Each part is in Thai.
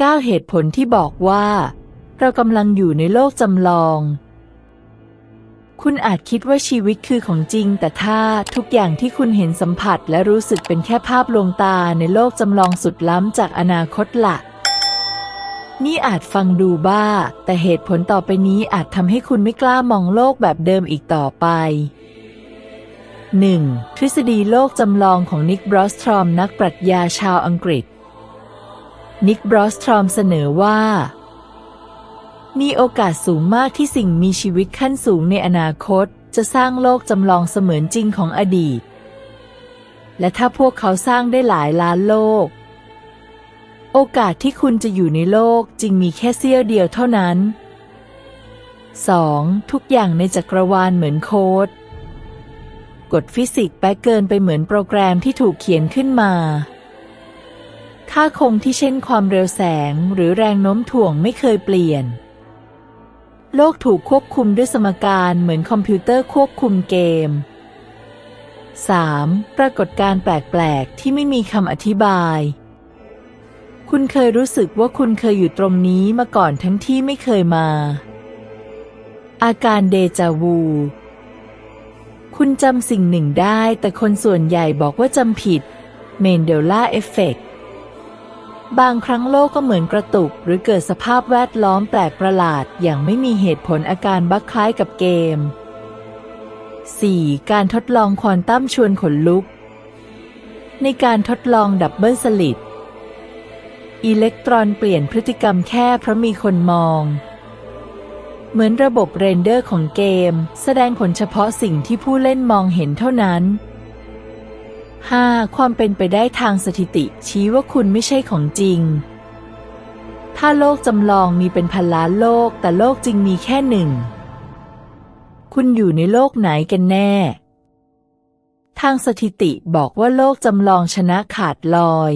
9 เหตุผลที่บอกว่า เรากำลังอยู่ในโลกจำลอง คุณอาจคิดว่าชีวิตคือของจริง แต่ถ้าทุกอย่างที่คุณเห็นสัมผัส และรู้สึกเป็นแค่ภาพลวงตาในโลกจำลองสุดล้ำจากอนาคตละนี่อาจฟังดูบ้า แต่เหตุผลต่อไปนี้อาจทำให้คุณไม่กล้ามองโลกแบบเดิมอีกต่อไป 1. ทฤษฎีโลกจำลองของนิกบรอสทรอมนักปรัชญาชาวอังกฤษ นิกบรอสทรอมเสนอว่า มีโอกาสสูงมากที่สิ่งมีชีวิตขั้นสูงในอนาคต จะสร้างโลกจำลองเสมือนจริงของอดีต และถ้าพวกเขาสร้างได้หลายล้านโลก โอกาสที่คุณจะอยู่ในโลกจึงมีแค่เสี้ยวเดียวเท่านั้น 2. ทุกอย่างในจักรวาลเหมือนโค้ดกฎฟิสิกส์แปะเกินไปเหมือนโปรแกรมที่ถูกเขียนขึ้นมา ค่าคงที่เช่นความเร็วแสงหรือแรงโน้มถ่วงไม่เคยเปลี่ยน โลกถูกควบคุมด้วยสมการเหมือนคอมพิวเตอร์ควบคุมเกม 3. ปรากฏการ์แปลก ๆ ที่ไม่มีคำอธิบาย คุณเคยรู้สึกว่าคุณเคยอยู่ตรงนี้มาก่อนทั้งที่ไม่เคยมา อาการเดจาวู คุณจำสิ่งหนึ่งได้ แต่คนส่วนใหญ่บอกว่าจำผิด เมนเดลล่าเอฟเฟกต บางครั้งโลกก็เหมือนกระตุก หรือเกิดสภาพแวดล้อมแปลกประหลาด อย่างไม่มีเหตุผลอาการบักคล้ายกับเกม 4. การทดลองควอนตัมชวนขนลุก ในการทดลองดับเบิลสลิดอิเล็กตรอนเปลี่ยนพฤติกรรมแค่เพราะมีคนมอง เหมือนระบบเรนเดอร์ของเกม แสดงผลเฉพาะสิ่งที่ผู้เล่นมองเห็นเท่านั้น 5. ความเป็นไปได้ทางสถิติ ชี้ว่าคุณไม่ใช่ของจริง ถ้าโลกจำลองมีเป็นพันล้านโลก แต่โลกจริงมีแค่หนึ่ง คุณอยู่ในโลกไหนกันแน่ ทางสถิติบอกว่าโลกจำลองชนะขาดลอย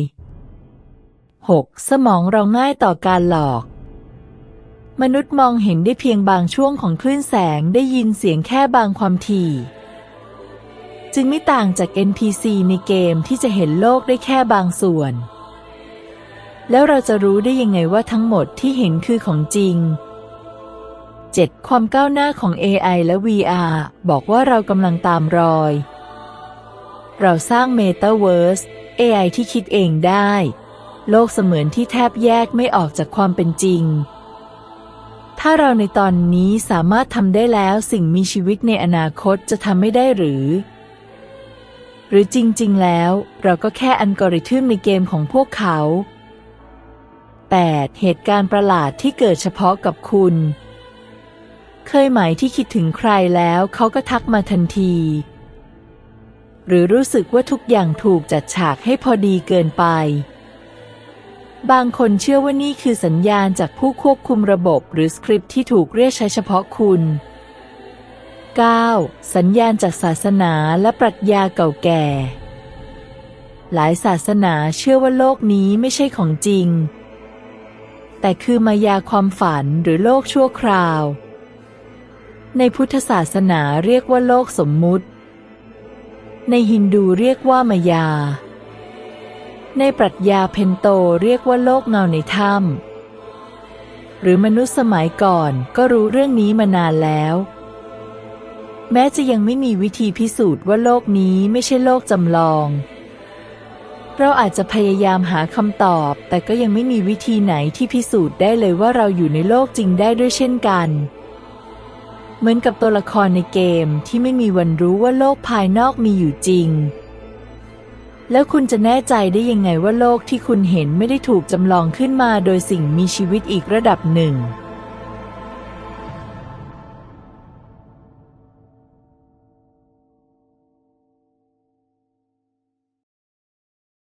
6. สมองเราง่ายต่อการหลอก มนุษย์มองเห็นได้เพียงบางช่วงของคลื่นแสงได้ยินเสียงแค่บางความถี่ จึงไม่ต่างจาก NPC ในเกมที่จะเห็นโลกได้แค่บางส่วน แล้วเราจะรู้ได้ยังไงว่าทั้งหมดที่เห็นคือของจริง 7. ความก้าวหน้าของ AI และ VR บอกว่าเรากำลังตามรอย เราสร้าง Metaverse AI ที่คิดเองได้ โลกเสมือนที่แทบแยกไม่ออกจากความเป็นจริง ถ้าเราในตอนนี้สามารถทำได้แล้วสิ่งมีชีวิตในอนาคตจะทำไม่ได้หรือ รือจริง ๆ แล้ว เราก็แค่อัลกอริทึมในเกมของพวกเขา 8. เหตุการณ์ประหลาดที่เกิดเฉพาะกับคุณ เคยไหมที่คิดถึงใครแล้วเขาก็ทักมาทันที หรือรู้สึกว่าทุกอย่างถูกจัดฉากให้พอดีเกินไป บางคนเชื่อว่านี่คือสัญญาณจากผู้ควบคุมระบบหรือสคริปต์ที่ถูกเรียกใช้เฉพาะคุณ 9. สัญญาณจากศาสนาและปรัชญาเก่าแก่ หลายศาสนาเชื่อว่าโลกนี้ไม่ใช่ของจริง แต่คือมายาความฝันหรือโลกชั่วคราว ในพุทธศาสนาเรียกว่าโลกสมมุติ ในฮินดูเรียกว่ามายา ในปรัชญาเพนโตเรียกว่าโลกเงาในถ้ำหรือมนุษย์สมัยก่อนก็รู้เรื่องนี้มานานแล้ว แม้จะยังไม่มีวิธีพิสูจน์ว่าโลกนี้ไม่ใช่โลกจำลอง เราอาจจะพยายามหาคำตอบ แต่ก็ยังไม่มีวิธีไหนที่พิสูจน์ได้เลยว่าเราอยู่ในโลกจริงได้ด้วยเช่นกัน เหมือนกับตัวละครในเกมที่ไม่มีวันรู้ว่าโลกภายนอกมีอยู่จริง แล้วคุณจะแน่ใจได้ยังไงว่าโลกที่คุณเห็นไม่ได้ถูกจำลองขึ้นมาโดยสิ่งมีชีวิตอีกระดับหนึ่ง